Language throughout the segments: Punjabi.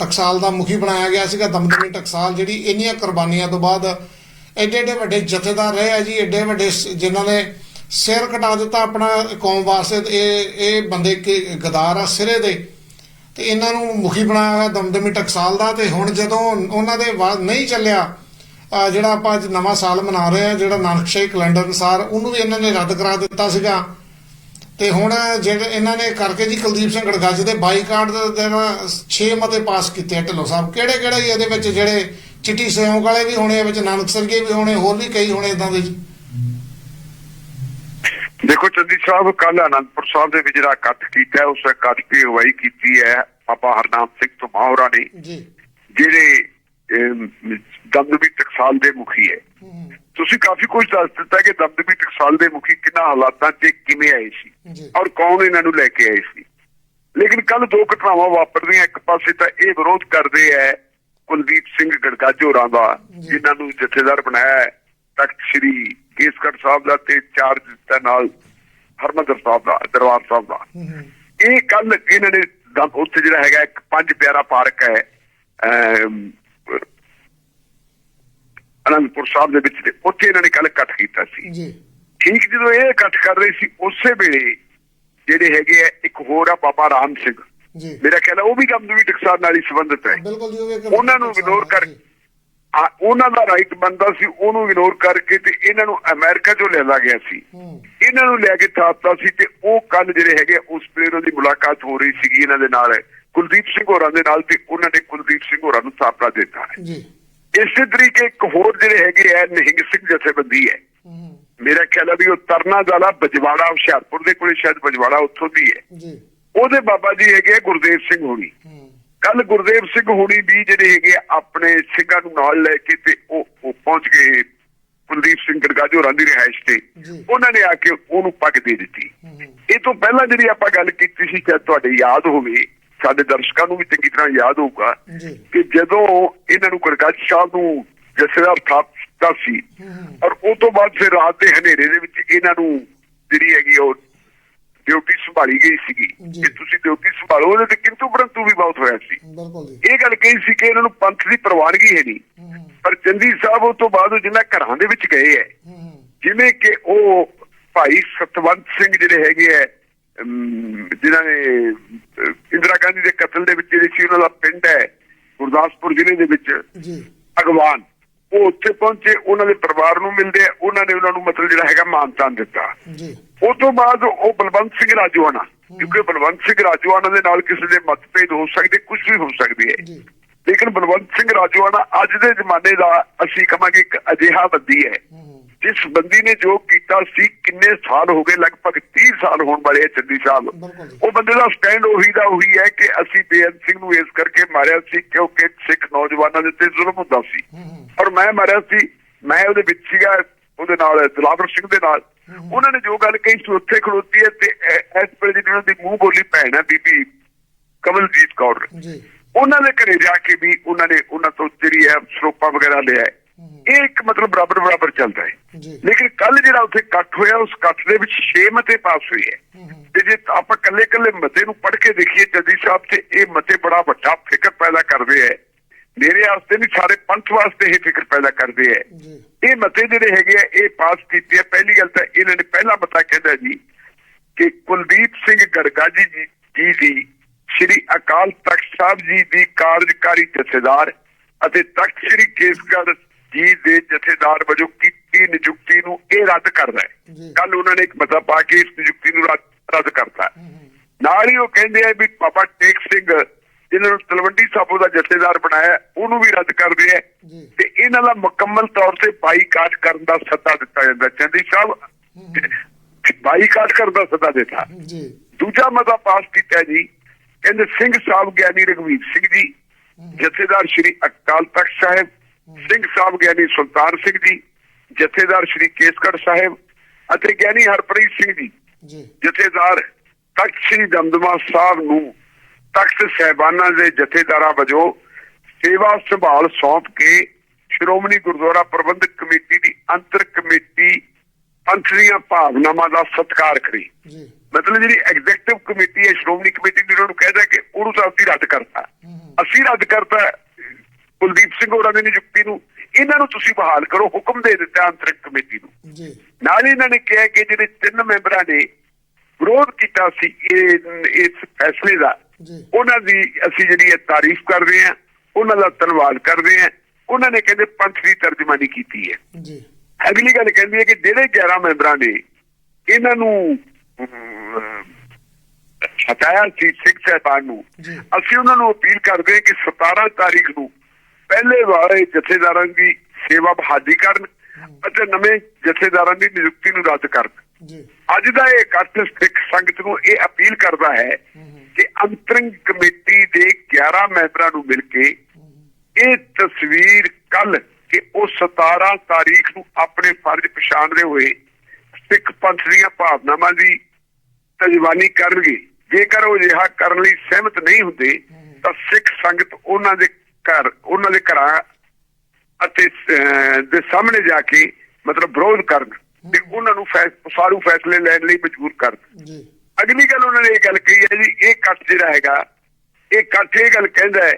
ਟਕਸਾਲ ਦਾ ਮੁਖੀ ਬਣਾਇਆ ਗਿਆ ਸੀਗਾ, ਦਮਦਮੀ ਟਕਸਾਲ, ਜਿਹੜੀ ਇੰਨੀਆਂ ਕੁਰਬਾਨੀਆਂ ਤੋਂ ਬਾਅਦ ਐਡੇ ਐਡੇ ਵੱਡੇ ਜਥੇਦਾਰ ਰਹੇ ਆ ਜੀ, ਐਡੇ ਵੱਡੇ ਸ- ਜਿਨ੍ਹਾਂ ਨੇ ਸਿਰ ਕਟਾ ਦਿੱਤਾ ਆਪਣਾ ਕੌਮ ਵਾਸਤੇ, ਤੇ ਇਹ ਇਹ ਬੰਦੇ ਕਿ, ਗਦਾਰ ਆ ਸਿਰੇ ਦੇ, ਤੇ ਇਹਨਾਂ ਨੂੰ ਮੁਖੀ ਬਣਾਇਆ ਹੋਇਆ ਦਮਦਮੀ ਟਕਸਾਲ ਦਾ, ਤੇ ਹੁਣ ਜਦੋਂ ਉਹਨਾਂ ਦੇ ਬਾਅਦ ਨਹੀਂ ਚੱਲਿਆ ਜਿਹੜਾ ਆਪਾਂ ਅੱਜ ਨਵਾਂ ਸਾਲ ਮਨਾ ਰਹੇ ਆ, ਜਿਹੜਾ ਨਾਨਕਸ਼ਾਹੀ ਕੈਲੰਡਰ ਅਨੁਸਾਰ, ਉਹਨੂੰ ਵੀ ਇਹਨਾਂ ਨੇ ਰੱਦ ਕਰਾ ਦਿੱਤਾ ਸੀਗਾ। ਤੇ ਹੁਣ ਜਿਹੜੇ ਇਹਨਾਂ ਨੇ ਕਰਕੇ ਜੀ ਕੁਲਦੀਪ ਸਿੰਘ ਗੜਗੱਜ ਦੇ ਬਾਈਕਾਟ ਦੇ ਦਿਨ 6 ਮਤੇ ਪਾਸ ਕੀਤੇ ਢਿੱਲੋਂ ਸਾਹਿਬ। ਕਿਹੜੇ ਕਿਹੜੇ ਇਹਦੇ ਵਿੱਚ ਜਿਹੜੇ ਚਿੱਟੀ ਸਿਉਂਕ ਵਾਲੇ ਵੀ ਹੋਣੇ ਵਿੱਚ ਨਾਨਕ ਸਰਗੇ ਵੀ ਹੋਣੇ ਹੋਰ ਵੀ ਕਈ ਹੋਣੇ ਇਦਾਂ ਦੇ ਜੀ? ਦੇਖੋ ਚੰਦੀ ਸਾਹਿਬ ਕੱਲ ਅਨੰਦਪੁਰ ਸਾਹਿਬ ਦੇ ਵਿੱਚ ਜਿਹੜਾ ਇਕੱਠ ਕੀਤਾ ਉਸ ਇਕੱਠ ਦੀ ਅਗਵਾਈ ਕੀਤੀ ਹੈ ਬਾਬਾ ਹਰਨਾਮ ਸਿੰਘ ਧੁਮਾਉਰਾ ਨੇ ਜੀ। ਜਿਹੜੇ ਦਮਦਮੀ ਟਕਸਾਲ ਦੇ ਮੁਖੀ ਹੂੰ, ਤੁਸੀਂ ਕਾਫੀ ਕੁਝ ਦੱਸ ਦਿੱਤਾ ਕਿ ਦਮਦਮੀ ਟਕਸਾਲ ਦੇ ਮੁਖੀ ਕਿੰਨਾ ਹਾਲਾਤਾਂ 'ਚ ਕਿਵੇਂ ਆਏ ਸੀ ਔਰ ਕੌਣ ਇਹਨਾਂ ਨੂੰ ਲੈ ਕੇ ਆਏ ਸੀ। ਲੇਕਿਨ ਕੱਲ ਦੋ ਘਟਨਾਵਾਂ ਵਾਪਰਦੀਆਂ ਇੱਕ ਪਾਸੇ ਤਾਂ ਇਹ ਵਿਰੋਧ ਕਰਦੇ ਹੈ ਕੁਲਦੀਪ ਸਿੰਘ ਗੜਗਾਜ ਹੋਰਾਂ ਦਾ। ਜਿਨ੍ਹਾਂ ਨੂੰ ਜਥੇਦਾਰ ਬਣਾਇਆ ਹੈ ਤਖਤ ਸ੍ਰੀ ਕੇਸਗੜ੍ਹ ਸਾਹਿਬ ਦਾ ਤੇ ਚਾਰਜ ਦਿੱਤਾ ਨਾਲ ਹਰਮੰਦਰ ਸਾਹਿਬ ਦਾ ਦਰਬਾਰ ਸਾਹਿਬ ਦਾ। ਇਹ ਕੱਲ ਇਹਨਾਂ ਨੇ ਉੱਥੇ ਜਿਹੜਾ ਹੈਗਾ ਇੱਕ ਪੰਜ ਪਿਆਰਾ ਪਾਰਕ ਹੈ ਅਨੰਦਪੁਰ ਸਾਹਿਬ ਦੇ ਵਿੱਚ ਤੇ ਉੱਥੇ ਇਹਨਾਂ ਨੇ ਕੱਲ ਇਕੱਠ ਕੀਤਾ ਸੀ। ਜੀ। ਠੀਕ ਜਦੋਂ ਇਹ ਇਕੱਠ ਕਰ ਰਹੇ ਸੀ ਉਸੇ ਵੇਲੇ ਜਿਹੜੇ ਹੈਗੇ ਆ ਇੱਕ ਹੋਰ ਆ ਬਾਬਾ ਰਾਮ ਸਿੰਘ। ਜੀ। ਮੇਰਾ ਖਿਆਲ ਉਹ ਵੀ ਦਮਦਮੀ ਟਕਸਾਲ ਨਾਲ ਹੀ ਸੰਬੰਧਿਤ ਹੈ। ਉਹਨਾਂ ਨੂੰ ਇਗਨੋਰ ਕਰ ਉਹਨਾਂ ਦਾ ਰਾਈਟ ਬੰਦਾ ਸੀ ਉਹਨੂੰ ਇਗਨੋਰ ਕਰਕੇ ਤੇ ਇਹਨਾਂ ਨੂੰ ਅਮਰੀਕਾ ਚੋਂ ਲਿਆਂਦਾ ਗਿਆ ਸੀ। ਇਹਨਾਂ ਨੂੰ ਲੈ ਕੇ ਥਾਪਤਾ ਸੀ ਤੇ ਉਹ ਕੱਲ ਜਿਹੜੇ ਹੈਗੇ ਉਸ ਉਹਨਾਂ ਦੀ ਮੁਲਾਕਾਤ ਹੋ ਰਹੀ ਸੀਗੀ ਇਹਨਾਂ ਦੇ ਨਾਲ। ਕੁਲਦੀਪ ਸਿੰਘ ਹੋਰਾਂ ਦੇ ਨਾਲ ਤੇ ਉਹਨਾਂ ਨੇ ਕੁਲਦੀਪ ਸਿੰਘ ਹੋਰਾਂ ਨੂੰ ਥਾਪੜਾ ਦਿੱਤਾ। ਜੀ। ਇਸੇ ਤਰੀਕੇ ਇੱਕ ਹੋਰ ਜਿਹੜੇ ਹੈਗੇ ਆ ਨਿਹੰਗ ਸਿੰਘ ਜਥੇਬੰਦੀ ਹੈ। ਮੇਰਾ ਖਿਆਲ ਹੈ ਵੀ ਉਹ ਤਰਨਾ ਵਾਲਾ ਬਜਵਾੜਾ ਹੁਸ਼ਿਆਰਪੁਰ ਦੇ ਕੋਲੇ ਸ਼ਾਇਦ ਬਜਵਾੜਾ ਉੱਥੋਂ ਦੀ ਹੈ। ਜੀ। ਉਹਦੇ ਬਾਬਾ ਜੀ ਹੈਗੇ ਗੁਰਦੇਵ ਸਿੰਘ ਹੋਣੀ। ਕੱਲ ਗੁਰਦੇਵ ਸਿੰਘ ਹੋਣੀ ਵੀ ਜਿਹੜੇ ਹੈਗੇ ਆਪਣੇ ਸਿੰਘਾਂ ਨੂੰ ਨਾਲ ਲੈ ਕੇ ਤੇ ਉਹ ਪਹੁੰਚ ਗਏ ਕੁਲਦੀਪ ਸਿੰਘ ਗੜਗਾਜ ਹੋਰਾਂ ਦੀ ਰਿਹਾਇਸ਼ ਤੇ। ਉਹਨਾਂ ਨੇ ਆ ਕੇ ਉਹਨੂੰ ਪੱਗ ਦੇ ਦਿੱਤੀ। ਇਹ ਤੋਂ ਪਹਿਲਾਂ ਜਿਹੜੀ ਆਪਾਂ ਗੱਲ ਕੀਤੀ ਸੀ ਕਿ ਤੁਹਾਡੇ ਯਾਦ ਹੋਵੇ ਸਾਡੇ ਦਰਸ਼ਕਾਂ ਨੂੰ ਵੀ ਚੰਗੀ ਤਰ੍ਹਾਂ ਯਾਦ ਹੋਊਗਾ ਕਿ ਜਦੋਂ ਇਹਨਾਂ ਨੂੰ ਗੜਗਾਜ ਸਾਹਿਬ ਨੂੰ ਜਥੇਦਾਰ ਥਾਪਤਾ ਸੀ ਔਰ ਉਹ ਤੋਂ ਬਾਅਦ ਫਿਰ ਰਾਤ ਦੇ ਹਨੇਰੇ ਦੇ ਵਿੱਚ ਇਹਨਾਂ ਨੂੰ ਜਿਹੜੀ ਹੈਗੀ ਉਹ ਡਿਊਟੀ ਸੰਭਾਲੀ ਗਈ ਸੀਗੀ। ਕਿ ਤੁਸੀਂ ਡਿਊਟੀ ਸੰਭਾਲੋ ਉਹਦੇ ਤੇ ਕਿੰਤੂ ਪਰੰਤੂ ਵੀ ਬਹੁਤ ਹੋਇਆ ਸੀ। ਇਹ ਗੱਲ ਕਹੀ ਸੀ ਕਿ ਇਹਨਾਂ ਨੂੰ ਪੰਥ ਦੀ ਪ੍ਰਵਾਨਗੀ ਹੈ ਨਹੀਂ। ਪਰ ਚੰਦੀ ਸਾਹਿਬ ਉਹ ਤੋਂ ਬਾਅਦ ਜਿਨ੍ਹਾਂ ਘਰਾਂ ਦੇ ਵਿੱਚ ਗਏ ਹੈ। ਜਿਵੇਂ ਕਿ ਉਹ ਭਾਈ ਸਤਵੰਤ ਸਿੰਘ ਜਿਹੜੇ ਹੈਗੇ ਹੈ ਜਿਨ੍ਹਾਂ ਨੇ ਇੰਦਰਾ ਗਾਂਧੀ ਦੇ ਕਤਲ ਦੇ ਵਿੱਚ ਜਿਹੜੇ ਸੀ ਉਹਨਾਂ ਦਾ ਪਿੰਡ ਹੈ ਗੁਰਦਾਸਪੁਰ ਜ਼ਿਲ੍ਹੇ ਦੇ ਵਿੱਚ ਜੀ। ਅਗਵਾਨ ਉਹ ਉੱਥੇ ਪਹੁੰਚੇ ਉਹਨਾਂ ਦੇ ਪਰਿਵਾਰ ਨੂੰ ਮਿਲਦੇ ਆ ਉਹਨਾਂ ਨੇ ਉਹਨਾਂ ਨੂੰ ਮਤਲਬ ਜਿਹੜਾ ਹੈਗਾ ਮਾਨਤਾਨ ਦਿੱਤਾ। ਜੀ। ਉਸ ਤੋਂ ਬਾਅਦ ਉਹ ਬਲਵੰਤ ਸਿੰਘ ਰਾਜੂਆਣਾ ਕਿਉਂਕਿ ਬਲਵੰਤ ਸਿੰਘ ਰਾਜੂਆਣਾ ਦੇ ਨਾਲ ਕਿਸੇ ਦੇ ਮਤਭੇਦ ਹੋ ਸਕਦੇ ਕੁਝ ਵੀ ਹੋ ਸਕਦੀ ਹੈ। ਲੇਕਿਨ ਬਲਵੰਤ ਸਿੰਘ ਰਾਜੂਆਣਾ ਅੱਜ ਦੇ ਜ਼ਮਾਨੇ ਦਾ ਅਸੀਂ ਕਹਾਂਗੇ ਇੱਕ ਅਜਿਹਾ ਬੰਦੀ ਹੂੰ, ਜਿਸ ਬੰਦੀ ਨੇ ਜੋ ਕੀਤਾ ਸੀ ਕਿੰਨੇ ਸਾਲ ਹੋ ਗਏ ਲਗਭਗ 30 ਸਾਲ ਹੋਣ ਵਾਲੇ ਚੰਦੀ ਸਾਹਿਬ। ਉਹ ਬੰਦੇ ਦਾ ਸਟੈਂਡ ਉਹੀ ਦਾ ਉਹੀ ਹੈ ਕਿ ਅਸੀਂ ਬੇਅੰਤ ਸਿੰਘ ਨੂੰ ਇਸ ਕਰਕੇ ਮਾਰਿਆ ਸੀ ਕਿਉਂਕਿ ਸਿੱਖ ਨੌਜਵਾਨਾਂ ਦੇ ਉੱਤੇ ਜ਼ੁਲਮ ਹੁੰਦਾ ਸੀ। ਔਰ ਮੈਂ ਮਾਰਿਆ ਸੀ ਮੈਂ ਉਹਦੇ ਵਿੱਚ ਸੀਗਾ ਉਹਦੇ ਨਾਲ ਦਲਾਵਰ ਸਿੰਘ ਦੇ ਨਾਲ। ਉਹਨਾਂ ਨੇ ਜੋ ਗੱਲ ਕਹੀ ਸੀ ਉੱਥੇ ਖਲੋਤੀ ਹੈ ਤੇ ਇਸ ਵੇਲੇ ਜਿਹੜੀ ਉਹਨਾਂ ਦੀ ਮੂੰਹ ਬੋਲੀ ਭੈਣ ਹੈ ਬੀਬੀ ਕਮਲਜੀਤ ਕੌਰ। ਜੀ। ਉਹਨਾਂ ਦੇ ਘਰੇ ਜਾ ਕੇ ਵੀ ਉਹਨਾਂ ਨੇ ਉਹਨਾਂ ਤੋਂ ਜਿਹੜੀ ਹੈ ਸਰੋਪਾ ਵਗੈਰਾ ਲਿਆ ਇਹ ਇੱਕ ਮਤਲਬ ਬਰਾਬਰ ਬਰਾਬਰ ਚੱਲਦਾ ਹੈ। ਲੇਕਿਨ ਕੱਲ ਜਿਹੜਾ ਉੱਥੇ ਇਕੱਠ ਹੋਇਆ ਉਸ ਇਕੱਠ ਦੇ ਵਿੱਚ 6 ਮਤੇ ਪਾਸ ਹੋਏ ਹੈ। ਤੇ ਜੇ ਆਪਾਂ ਕੱਲੇ ਕੱਲੇ ਮਤੇ ਨੂੰ ਪੜ੍ਹ ਕੇ ਦੇਖੀਏ ਜੱਦੀ ਸਾਹਿਬ ਤੇ ਇਹ ਮਤੇ ਬੜਾ ਵੱਡਾ ਫਿਕਰ ਪੈਦਾ ਕਰਦੇ ਹੈ। ਮੇਰੇ ਵਾਸਤੇ ਨਹੀਂ ਸਾਰੇ ਪੰਥ ਵਾਸਤੇ ਇਹ ਫਿਕਰ ਪੈਦਾ ਕਰਦੇ ਹੈ। ਇਹ ਮਤੇ ਜਿਹੜੇ ਹੈਗੇ ਆ ਇਹ ਪਾਸ ਕੀਤੇ ਆ। ਪਹਿਲੀ ਗੱਲ ਤਾਂ ਇਹਨਾਂ ਨੇ ਪਹਿਲਾ ਮਤਾ ਕਹਿੰਦਾ ਜੀ ਕਿ ਕੁਲਦੀਪ ਸਿੰਘ ਗੜਗਾਜੀ ਜੀ ਜੀ ਦੀ ਸ੍ਰੀ ਅਕਾਲ ਤਖਤ ਸਾਹਿਬ ਜੀ ਦੀ ਕਾਰਜਕਾਰੀ ਜਥੇਦਾਰ ਅਤੇ ਤਖਤ ਸ੍ਰੀ ਕੇਸਗੜ੍ਹ ਜੀ ਦੇ ਜਥੇਦਾਰ ਵਜੋਂ ਕੀਤੀ ਨਿਯੁਕਤੀ ਨੂੰ ਇਹ ਰੱਦ ਕਰਦਾ ਹੈ। ਕੱਲ ਉਹਨਾਂ ਨੇ ਇੱਕ ਮਤਾ ਪਾ ਕੇ ਇਸ ਨਿਯੁਕਤੀ ਨੂੰ ਰੱਦ- ਕਰਤਾ ਨਾਲ ਹੀ ਉਹ ਕਹਿੰਦੇ ਆ ਵੀ ਬਾਬਾ ਟੇਕ ਸਿੰਘ ਜਿਹਨਾਂ ਨੂੰ ਤਲਵੰਡੀ ਸਾਬੋ ਦਾ ਜਥੇਦਾਰ ਬਣਾਇਆ ਉਹਨੂੰ ਵੀ ਰੱਦ ਕਰਦੇ ਆ ਤੇ ਇਹਨਾਂ ਦਾ ਮੁਕੰਮਲ ਤੌਰ ਤੇ ਬਾਈਕਾਟ ਕਰਨ ਦਾ ਸੱਦਾ ਦਿੱਤਾ ਜਾਂਦਾ ਚੰਦੀ ਸਾਹਿਬ ਬਾਈਕਾਟ ਕਰਨ ਦਾ ਸੱਦਾ ਦਿੱਤਾ। ਦੂਜਾ ਮਤਾ ਪਾਸ ਕੀਤਾ ਜੀ ਕਹਿੰਦੇ ਸਿੰਘ ਸਾਹਿਬ ਗਿਆਨੀ ਰਘਵੀਰ ਸਿੰਘ ਜੀ ਜਥੇਦਾਰ ਸ਼੍ਰੀ ਅਕਾਲ ਤਖਤ ਸਾਹਿਬ ਸਿੰਘ ਸਾਹਿਬ ਗਿਆਨੀ ਸੁਲਤਾਨ ਸਿੰਘ ਜੀ ਜਥੇਦਾਰ ਸ਼੍ਰੀ ਕੇਸਗੜ੍ਹ ਸਾਹਿਬ ਅਤੇ ਗਿਆਨੀ ਹਰਪ੍ਰੀਤ ਸਿੰਘ ਜੀ। ਜਥੇਦਾਰ ਤਖਤ ਸ੍ਰੀ ਦਮਦਮਾ ਸਾਹਿਬ ਨੂੰ ਤਖਤ ਸਹਿਬਾਨਾਂ ਦੇ ਜਥੇਦਾਰਾਂ ਵਜੋਂ ਸੇਵਾ ਸੰਭਾਲ ਸੌਂਪ ਕੇ ਸ਼੍ਰੋਮਣੀ ਗੁਰਦੁਆਰਾ ਪ੍ਰਬੰਧਕ ਕਮੇਟੀ ਦੀ ਅੰਤਰ ਕਮੇਟੀ ਦੀਆਂ ਭਾਵਨਾਵਾਂ ਦਾ ਸਤਿਕਾਰ ਕਰੀ। ਮਤਲਬ ਜਿਹੜੀ ਐਗਜ਼ੈਕਟਿਵ ਕਮੇਟੀ ਹੈ ਸ਼੍ਰੋਮਣੀ ਕਮੇਟੀ ਦੀ ਉਹਨਾਂ ਨੂੰ ਕਹਿੰਦਾ ਕਿ ਉਹਨੂੰ ਤਾਂ ਅਸੀਂ ਰੱਦ ਕਰਤਾ। ਅਸੀਂ ਰੱਦ ਕਰਤਾ ਕੁਲਦੀਪ ਸਿੰਘ ਹੋਰਾਂ ਦੀ ਨਿਯੁਕਤੀ ਨੂੰ ਇਹਨਾਂ ਨੂੰ ਤੁਸੀਂ ਬਹਾਲ ਕਰੋ ਹੁਕਮ ਦੇ ਦਿੱਤਾ ਅੰਤਰਿਮ ਕਮੇਟੀ ਨੂੰ। ਜੀ। ਨਾਲ ਹੀ ਇਹਨਾਂ ਨੇ ਕਿਹਾ ਕਿ ਜਿਹੜੇ ਤਿੰਨ ਮੈਂਬਰਾਂ ਨੇ ਵਿਰੋਧ ਕੀਤਾ ਸੀ ਇਹ ਇਸ ਫੈਸਲੇ ਦਾ ਉਹਨਾਂ ਦੀ ਅਸੀਂ ਜਿਹੜੀ ਹੈ ਤਾਰੀਫ ਕਰਦੇ ਹਾਂ ਉਹਨਾਂ ਦਾ ਧੰਨਵਾਦ ਕਰਦੇ ਹਾਂ ਉਹਨਾਂ ਨੇ ਕਹਿੰਦੇ ਪੰਥ ਦੀ ਤਰਜਮਾਨੀ ਕੀਤੀ ਹੈ। ਜੀ। ਅਗਲੀ ਗੱਲ ਕਹਿੰਦੀ ਹੈ ਕਿ ਜਿਹੜੇ 11 ਮੈਂਬਰਾਂ ਨੇ ਇਹਨਾਂ ਨੂੰ ਹਟਾਇਆ ਸੀ ਸਿੱਖ ਸਾਹਿਬਾਨ ਨੂੰ। ਅਸੀਂ ਉਹਨਾਂ ਨੂੰ ਅਪੀਲ ਕਰਦੇ ਹਾਂ ਕਿ 17 ਤਾਰੀਖ ਨੂੰ ਪਹਿਲੇ ਵਾਰੇ ਜਥੇਦਾਰਾਂ ਦੀ ਸੇਵਾ ਬਹਾਲੀ ਕਰਨ ਅਤੇ ਨਵੇਂ ਜਥੇਦਾਰਾਂ ਦੀ ਨਿਯੁਕਤੀ ਨੂੰ ਰੱਦ ਕਰਨ। ਜੀ। ਅੱਜ ਦਾ ਇਹ ਇਕੱਠ ਸਿੱਖ ਸੰਗਤ ਨੂੰ ਇਹ ਅਪੀਲ ਕਰਦਾ ਹੈ ਕਿ ਅੰਤਰਿੰਗ ਕਮੇਟੀ ਦੇ 11 ਮੈਂਬਰਾਂ ਨੂੰ ਮਿਲ ਕੇ ਇਹ ਤਸਵੀਰ ਕੱਲ ਕਿ ਉਹ 17 ਤਾਰੀਖ ਨੂੰ ਆਪਣੇ ਫਰਜ਼ ਪਛਾਣਦੇ ਹੋਏ ਸਿੱਖ ਪੰਥ ਦੀਆਂ ਭਾਵਨਾਵਾਂ ਦੀ ਤਜਵਾਨੀ ਕਰਨਗੇ। ਜੇਕਰ ਉਹ ਅਜਿਹਾ ਕਰਨ ਲਈ ਸਹਿਮਤ ਨਹੀਂ ਹੁੰਦੇ ਤਾਂ ਸਿੱਖ ਸੰਗਤ ਉਹਨਾਂ ਦੇ ਘਰ ਉਹਨਾਂ ਦੇ ਘਰਾਂ ਅਤੇ ਦੇ ਸਾਹਮਣੇ ਜਾ ਕੇ ਮਤਲਬ ਵਿਰੋਧ ਕਰਨ ਤੇ ਉਹਨਾਂ ਨੂੰ ਸਾਰੂ ਫੈਸਲੇ ਲੈਣ ਲਈ ਮਜਬੂਰ ਕਰਨ। ਜੀ। ਅਗਲੀ ਗੱਲ ਉਹਨਾਂ ਨੇ ਇਹ ਗੱਲ ਕਹੀ ਹੈ ਜੀ ਇਹ ਇਕੱਠ ਜਿਹੜਾ ਹੈਗਾ ਇਹ ਇਕੱਠ ਇਹ ਗੱਲ ਕਹਿੰਦਾ ਹੈ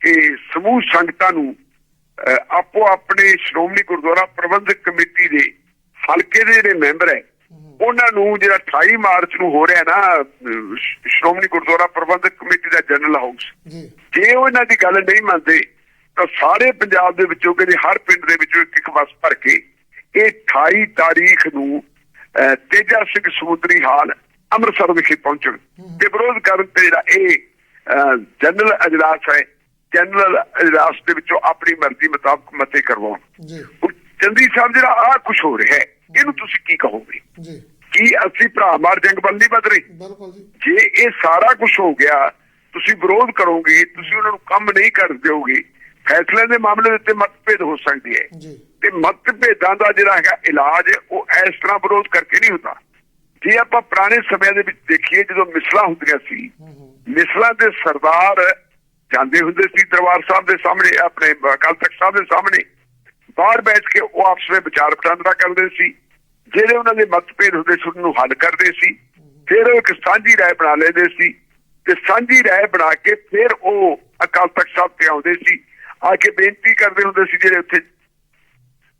ਕਿ ਸਮੂਹ ਸੰਗਤਾਂ ਨੂੰ ਆਪੋ ਆਪਣੇ ਸ਼੍ਰੋਮਣੀ ਗੁਰਦੁਆਰਾ ਪ੍ਰਬੰਧਕ ਕਮੇਟੀ ਦੇ ਹਲਕੇ ਦੇ ਜਿਹੜੇ ਮੈਂਬਰ ਹੈ ਉਹਨਾਂ ਨੂੰ ਜਿਹੜਾ 28 ਮਾਰਚ ਨੂੰ ਹੋ ਰਿਹਾ ਨਾ ਸ਼੍ਰੋਮਣੀ ਗੁਰਦੁਆਰਾ ਪ੍ਰਬੰਧਕ ਕਮੇਟੀ ਦਾ ਜਨਰਲ ਹਾਊਸ। ਜੀ। ਉਹ ਇਹਨਾਂ ਦੀ ਗੱਲ ਨਹੀਂ ਮੰਨਦੇ ਤਾਂ ਸਾਰੇ ਪੰਜਾਬ ਦੇ ਵਿੱਚੋਂ ਕਹਿੰਦੇ ਹਰ ਪਿੰਡ ਦੇ ਵਿੱਚੋਂ ਇੱਕ ਇੱਕ ਬੱਸ ਭਰ ਕੇ ਇਹ 28 ਤਾਰੀਖ ਨੂੰ ਤੇਜਾ ਸਿੰਘ ਸਮੁੰਦਰੀ ਹਾਲ ਅੰਮ੍ਰਿਤਸਰ ਵਿਖੇ ਪਹੁੰਚਣ। ਤੇ ਵਿਰੋਧ ਕਰਨ ਤੇ ਜਿਹੜਾ ਇਹ ਜਨਰਲ ਅਜਲਾਸ ਹੈ ਜਨਰਲ ਅਜਲਾਸ ਦੇ ਵਿੱਚੋਂ ਆਪਣੀ ਮਰਜ਼ੀ ਮੁਤਾਬਕ ਮਤੇ ਕਰਵਾਉਣ। ਜੀ। ਚੰਦੀ ਸਾਹਿਬ ਜਿਹੜਾ ਆ ਕੁਝ ਹੋ ਰਿਹਾ ਹੈ ਇਹਨੂੰ ਤੁਸੀਂ ਕੀ ਕਹੋਗੇ? ਜੀ। ਕੀ ਅਸੀਂ ਭਰਾ ਮਾਰ ਜੰਗ ਵੱਲ ਨਹੀਂ ਵਧ ਰਹੇ? ਬਿਲਕੁਲ ਜੀ। ਜੇ ਇਹ ਸਾਰਾ ਕੁਝ ਹੋ ਗਿਆ ਤੁਸੀਂ ਵਿਰੋਧ ਕਰੋਗੇ ਤੁਸੀਂ ਉਹਨਾਂ ਨੂੰ ਕੰਮ ਨਹੀਂ ਕਰ ਦਿਓਗੇ ਫੈਸਲੇ ਦੇ ਮਾਮਲੇ ਦੇ ਉੱਤੇ ਮਤਭੇਦ ਹੋ ਸਕਦੀ ਹੈ। ਜੀ। ਤੇ ਮਤਭੇਦਾਂ ਦਾ ਜਿਹੜਾ ਹੈਗਾ ਇਲਾਜ ਉਹ ਇਸ ਤਰ੍ਹਾਂ ਵਿਰੋਧ ਕਰਕੇ ਨਹੀਂ ਹੁੰਦਾ। ਜੇ ਆਪਾਂ ਪੁਰਾਣੇ ਸਮਿਆਂ ਦੇ ਵਿੱਚ ਦੇਖੀਏ ਜਦੋਂ ਮਿਸਲਾਂ ਹੁੰਦੀਆਂ ਸੀ ਮਿਸਲਾਂ ਦੇ ਸਰਦਾਰ ਜਾਂਦੇ ਹੁੰਦੇ ਸੀ ਦਰਬਾਰ ਸਾਹਿਬ ਦੇ ਸਾਹਮਣੇ ਆਪਣੇ ਅਕਾਲ ਤਖਤ ਸਾਹਿਬ ਦੇ ਸਾਹਮਣੇ। ਬਾਹਰ ਬੈਠ ਕੇ ਉਹ ਆਪਸ ਵਿੱਚ ਵਿਚਾਰ ਵਟਾਂਦਰਾ ਕਰਦੇ ਸੀ। ਜਿਹੜੇ ਉਹਨਾਂ ਦੇ ਮਤਭੇਦ ਹੁੰਦੇ ਸੀ ਉਹਨਾਂ ਹੱਲ ਕਰਦੇ ਸੀ। ਫਿਰ ਉਹ ਇੱਕ ਸਾਂਝੀ ਰਾਏ ਬਣਾ ਲੈਂਦੇ ਸੀ। ਤੇ ਸਾਂਝੀ ਰਾਏ ਬਣਾ ਕੇ ਫਿਰ ਉਹ ਅਕਾਲ ਤਖਤ ਸਾਹਿਬ ਤੇ ਆਉਂਦੇ ਸੀ। ਆ ਕੇ ਬੇਨਤੀ ਕਰਦੇ ਹੁੰਦੇ ਸੀ ਜਿਹੜੇ ਉੱਥੇ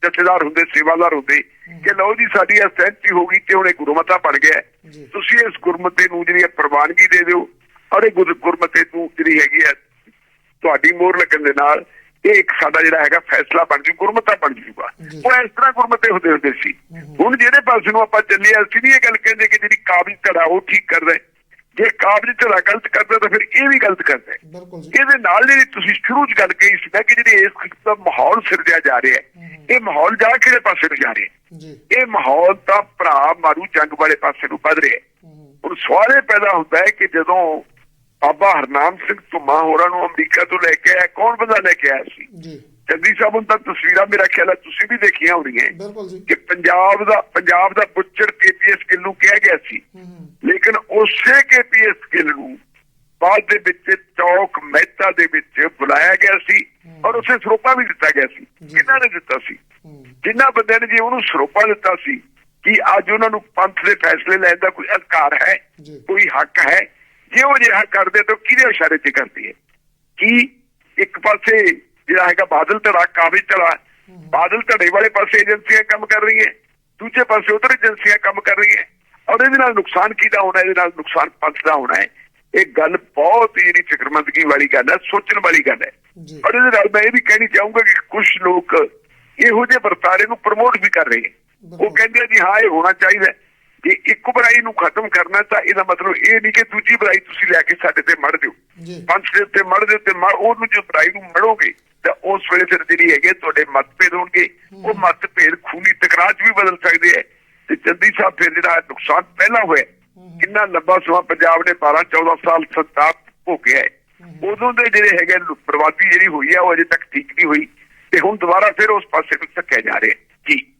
ਜਥੇਦਾਰ ਹੁੰਦੇ ਸੇਵਾਦਾਰ ਹੁੰਦੇ ਕਿ ਲਓ ਜੀ ਸਾਡੀ ਇਹ ਸਹਿਮਤੀ ਹੋ ਗਈ ਤੇ ਹੁਣ ਇਹ ਗੁਰਮਤਾ ਬਣ ਗਿਆ। ਤੁਸੀਂ ਇਸ ਗੁਰਮਤੇ ਨੂੰ ਜਿਹੜੀ ਪ੍ਰਵਾਨਗੀ ਦੇ ਦਿਓ। ਔਰ ਇਹ ਗੁਰ- ਗੁਰਮਤੇ ਨੂੰ ਜਿਹੜੀ ਹੈਗੀ ਹੈ ਤੁਹਾਡੀ ਮੋਹਰ ਲੱਗਣ ਦੇ ਨਾਲ ਇਹ ਇੱਕ ਸਾਡਾ ਜਿਹੜਾ ਹੈਗਾ ਫੈਸਲਾ ਬਣ ਜੂ ਗੁਰਮਤਾ ਬਣ ਜੂਗਾ। ਉਹ ਇਸ ਤਰ੍ਹਾਂ ਗੁਰਮਤੇ ਹੁੰਦੇ ਹੁੰਦੇ ਸੀ। ਹੁਣ ਜਿਹੜੇ ਪਾਸੇ ਨੂੰ ਆਪਾਂ ਚੱਲੇ ਆ ਅਸੀਂ ਨਹੀਂ ਇਹ ਗੱਲ ਕਹਿੰਦੇ ਕਿ ਜਿਹੜੀ ਕਾਬਜ ਧੜਾ ਉਹ ਠੀਕ ਕਰਦਾ ਹੈ। ਜੇ ਕਾਬਜ ਧੜਾ ਗਲਤ ਕਰਦਾ ਤਾਂ ਫਿਰ ਇਹ ਵੀ ਗਲਤ ਕਰਦਾ ਇਹਦੇ ਨਾਲ ਜਿਹੜੀ ਤੁਸੀਂ ਸ਼ੁਰੂ ਚ ਗੱਲ ਕਹੀ ਸੀ ਨਾ ਕਿ ਜਿਹੜੀ ਇਸ ਕਿਸਮ ਦਾ ਮਾਹੌਲ ਸਿਰਜਿਆ ਜਾ ਰਿਹਾ ਹੈ ਇਹ ਮਾਹੌਲ ਜਾ ਕਿਹੜੇ ਪਾਸੇ ਨੂੰ ਜਾ ਰਿਹਾ ਇਹ ਮਾਹੌਲ ਤਾਂ ਭਰਾ ਮਾਰੂ ਜੰਗ ਵਾਲੇ ਪਾਸੇ ਨੂੰ ਵੱਧ ਰਿਹਾ ਹੁਣ ਸਵਾਲ ਇਹ ਪੈਦਾ ਹੁੰਦਾ ਹੈ ਕਿ ਜਦੋਂ ਬਾਬਾ ਹਰਨਾਮ ਸਿੰਘ ਧੁਮਾ ਹੋਰਾਂ ਨੂੰ ਅਮਰੀਕਾ ਤੋਂ ਲੈ ਕੇ ਆਇਆ। ਕੌਣ ਬੰਦਾ ਲੈ ਕੇ ਆਇਆ ਸੀ? ਜੀ। ਚੰਦੀ ਸਾਹਿਬ ਹੁਣ ਤਾਂ ਤਸਵੀਰਾਂ ਮੇਰਾ ਖਿਆਲ ਹੈ ਤੁਸੀਂ ਵੀ ਦੇਖੀਆਂ ਹੋਣੀਆਂ। ਬਿਲਕੁਲ ਜੀ। ਕਿ ਪੰਜਾਬ ਦਾ ਪੰਜਾਬ ਦਾ ਬੁੱਚੜ ਕੇਪੀਐਸ ਗਿੱਲ ਨੂੰ ਕਿਹਾ ਗਿਆ ਸੀ। ਲੇਕਿਨ ਉਸੇ ਕੇਪੀਐਸ ਗਿੱਲ ਨੂੰ ਬਾਅਦ ਦੇ ਵਿੱਚ ਚੌਕ ਮਹਿਤਾ ਦੇ ਵਿੱਚ ਬੁਲਾਇਆ ਗਿਆ ਸੀ ਔਰ ਉਸੇ ਸਰੋਪਾ ਵੀ ਦਿੱਤਾ ਗਿਆ ਸੀ। ਕਿਹਨਾਂ ਨੇ ਦਿੱਤਾ ਸੀ? ਜਿਨ੍ਹਾਂ ਬੰਦਿਆਂ ਨੇ ਜੀ ਉਹਨੂੰ ਸਰੋਪਾ ਦਿੱਤਾ ਸੀ ਕਿ ਅੱਜ ਉਹਨਾਂ ਨੂੰ ਪੰਥ ਦੇ ਫੈਸਲੇ ਲੈਣ ਦਾ ਕੋਈ ਅਧਿਕਾਰ ਹੈ। ਕੋਈ ਹੱਕ ਹੈ ਜੇ ਉਹ ਜਿਹੜਾ ਕਰਦੇ ਤਾਂ ਕਿਹਦੇ ਇਸ਼ਾਰੇ ਤੇ ਕਰਦੀ ਹੈ? ਕਿ ਇੱਕ ਪਾਸੇ ਜਿਹੜਾ ਹੈਗਾ ਬਾਦਲ ਧੜਾ ਕਾਬਜ ਧੜਾ ਬਾਦਲ ਧੜੇ ਵਾਲੇ ਪਾਸੇ ਏਜੰਸੀਆਂ ਕੰਮ ਕਰ ਰਹੀਆਂ ਦੂਜੇ ਪਾਸੇ ਉਧਰ ਏਜੰਸੀਆਂ ਕੰਮ ਕਰ ਰਹੀਆਂ ਔਰ ਇਹਦੇ ਨਾਲ ਨੁਕਸਾਨ ਕਿਹਦਾ ਹੋਣਾ ਇਹਦੇ ਨਾਲ ਨੁਕਸਾਨ ਪੰਥ ਦਾ ਹੋਣਾ ਹੈ। ਇਹ ਗੱਲ ਬਹੁਤ ਹੀ ਜਿਹੜੀ ਫਿਕਰਮੰਦਗੀ ਵਾਲੀ ਗੱਲ ਹੈ ਸੋਚਣ ਵਾਲੀ ਗੱਲ ਹੈ। ਔਰ ਇਹਦੇ ਨਾਲ ਮੈਂ ਇਹ ਵੀ ਕਹਿਣੀ ਚਾਹੂੰਗਾ ਕਿ ਕੁਝ ਲੋਕ ਇਹੋ ਜਿਹੇ ਵਰਤਾਰੇ ਨੂੰ ਪ੍ਰਮੋਟ ਵੀ ਕਰ ਰਹੇ ਉਹ। ਕਹਿੰਦੇ ਜੀ ਹਾਂ ਇਹ ਹੋਣਾ ਚਾਹੀਦਾ। ਜੇ ਇੱਕ ਬੁਰਾਈ ਨੂੰ ਖਤਮ ਕਰਨਾ ਤਾਂ ਇਹਦਾ ਮਤਲਬ ਇਹ ਨਹੀਂ ਕਿ ਦੂਜੀ ਬੁਰਾਈ ਤੁਸੀਂ ਲੈ ਕੇ ਸਾਡੇ ਤੇ ਮੜ ਦਿਓ ਜੀ। ਪੰਥ ਦੇ ਉੱਤੇ ਮੜ ਦੇ ਉੱਤੇ ਮੜ ਉਹਨੂੰ ਜੋ ਬੁਰਾਈ ਨੂੰ ਮੜੋਗੇ ਤਾਂ ਉਸ ਵੇਲੇ ਫਿਰ ਜਿਹੜੀ ਹੈਗੇ ਤੁਹਾਡੇ ਮਤਭੇਦ ਹੋਣਗੇ। ਉਹ ਮਤਭੇਦ ਖੂਨੀ ਤਕਰਾਰ 'ਚ ਵੀ ਬਦਲ ਸਕਦੇ ਹੈ ਤੇ ਚੰਦੀ ਸਾਹਿਬ ਫਿਰ ਜਿਹੜਾ ਨੁਕਸਾਨ ਪਹਿਲਾਂ ਹੋਇਆ ਕਿੰਨਾ ਲੰਬਾ ਸਮਾਂ ਪੰਜਾਬ ਨੇ 12 14 ਸਾਲ ਸੰਤਾਪ ਭੋਗਿਆ ਹੈ। ਉਦੋਂ ਦੇ ਜਿਹੜੇ ਹੈਗੇ ਬਰਬਾਦੀ ਜਿਹੜੀ ਹੋਈ ਹੈ ਉਹ ਅਜੇ ਤੱਕ ਠੀਕ ਨਹੀਂ ਹੋਈ। ਤੇ ਹੁਣ ਦੁਬਾਰਾ ਫਿਰ ਉਸ ਪਾਸੇ ਨੂੰ ਧੱਕਿਆ ਜਾ ਰਿਹਾ ਜੀ।